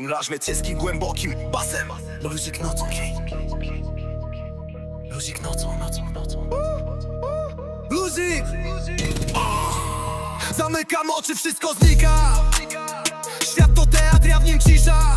Mlaż niebieski głębokim basem. Luzik nocą. Luzik nocą, nocą, nocą. Luzik! Zamykam oczy, wszystko znika. Świat to teatr, ja w nim cisza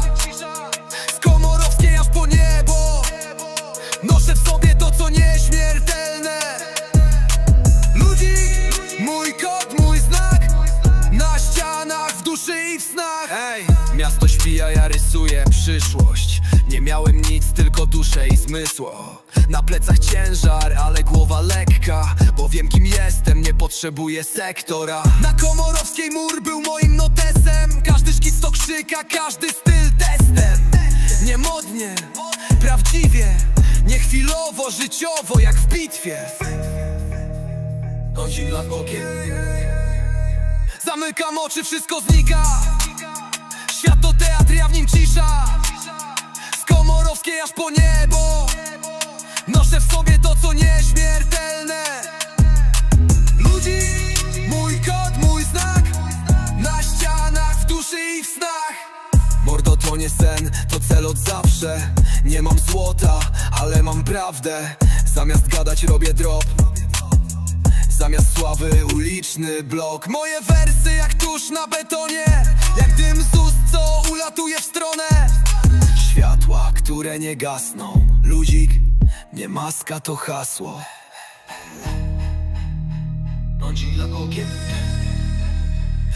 Ej, miasto śpi, a ja rysuję przyszłość. Nie miałem nic, tylko duszę i zmysło. Na plecach ciężar, ale głowa lekka Bo wiem kim jestem, nie potrzebuję sektora. Na Komorowskiej mur był moim notesem. Każdy szkic to krzyka, każdy styl testem. Nie modnie, prawdziwie Nie chwilowo, życiowo, jak w bitwie. Zamykam oczy, wszystko znika ja w nim cisza. Z komorowskiej aż po niebo. Noszę w sobie to, co nieśmiertelne. Ludzi, mój kod, mój znak. Na ścianach, w duszy i w snach. Mordo to nie sen, to cel od zawsze. Nie mam złota, ale mam prawdę. Zamiast gadać robię drop Zamiast sławy uliczny blok. Moje wersy jak tusz na betonie Jak dym z ust, co ulatuje w stronę. Światła, które nie gasną. Luzik, nie maska to hasło. Bądź dla okiem.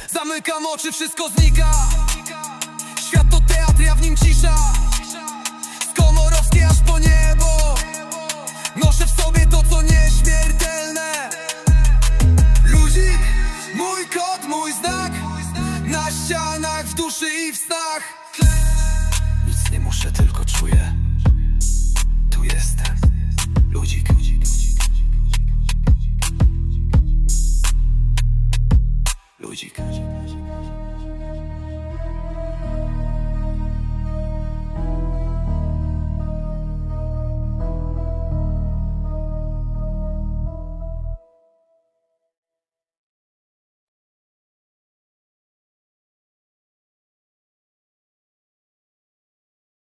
Zamykam oczy, wszystko znika. Świat to teatr, ja w nim cisza duszy i w snach. Nic nie muszę, tylko czuję. Tu jestem. Ludzik. Ludzik